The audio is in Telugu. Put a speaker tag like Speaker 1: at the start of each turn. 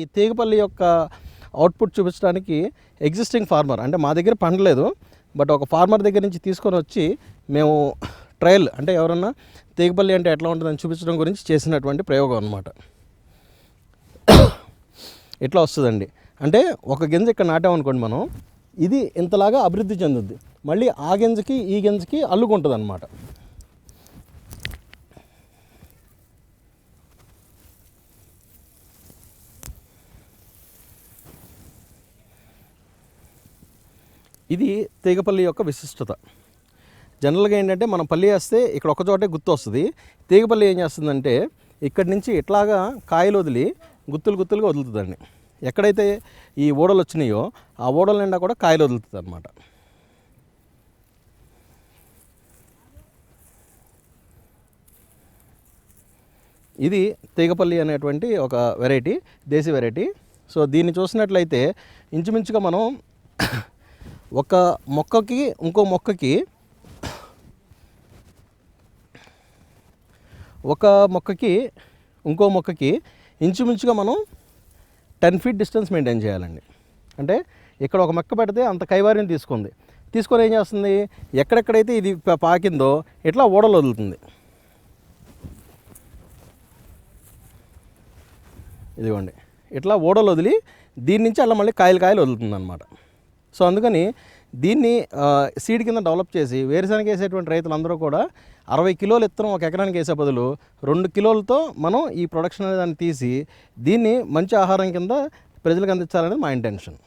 Speaker 1: ఈ తీగపల్లి యొక్క అవుట్పుట్ చూపించడానికి ఎగ్జిస్టింగ్ ఫార్మర్ అంటే మా దగ్గర పండలేదు బట్ ఒక ఫార్మర్ దగ్గర నుంచి తీసుకొని వచ్చి మేము ట్రయల్ అంటే ఎవరన్నా తీగపల్లి అంటే ఎట్లా ఉంటుందని చూపించడం గురించి చేసినటువంటి ప్రయోగం అనమాట ఇట్లా వస్తుందండి. అంటే ఒక గింజ ఇక్కడ నాటామనుకోండి మనం ఇది ఇంతలాగా అభివృద్ధి చెందుద్ది. మళ్ళీ ఆ గింజకి ఈ గింజకి అల్లుకుంటుంది అనమాట ఇది తీగపల్లి యొక్క విశిష్టత. జనరల్గా ఏంటంటే మనం పల్లి వేస్తే ఇక్కడ ఒకచోటే గుర్తు వస్తుంది. తీగపల్లి ఏం చేస్తుందంటే ఇక్కడి నుంచి ఇట్లాగా కాయలు వదిలి గుత్తులు గుత్తులుగా వదులుతుందండి ఎక్కడైతే ఈ ఓడలు వచ్చినాయో ఆ ఓడల నిండా కూడా కాయలు వదులుతుంది అనమాట ఇది తీగపల్లి అనేటువంటి ఒక వెరైటీ దేశీ వెరైటీ సో దీన్ని చూసినట్లయితే ఇంచుమించుగా మనం ఒక మొక్కకి ఇంకో మొక్కకి ఒక మొక్కకి ఇంకో మొక్కకి ఇంచుమించుగా మనం టెన్ ఫీట్ డిస్టెన్స్ మెయింటైన్ చేయాలండి. అంటే ఇక్కడ ఒక మొక్క పెడితే అంత కైవారిని తీసుకుంది. తీసుకొని ఏం చేస్తుంది? ఎక్కడెక్కడైతే ఇది పాకిందో ఇట్లా ఓడలు వదులుతుంది. ఇదిగోండి. ఇట్లా ఓడలు వదిలి దీని నుంచి అలా మళ్ళీ కాయలు కాయలు వదులుతుంది అనమాట సో అందుకని దీన్ని సీడ్ కింద డెవలప్ చేసి వేరుశనగ వేసేటువంటి రైతులందరూ కూడా అరవై కిలోలు ఇత్తనం ఒక ఎకరానికి వేసే బదులు రెండు కిలోలతో మనం ఈ ప్రొడక్షన్ అనేది దాన్ని తీసి దీన్ని మంచి ఆహారం కింద ప్రజలకు అందించాలనేది మా ఇంటెన్షన్.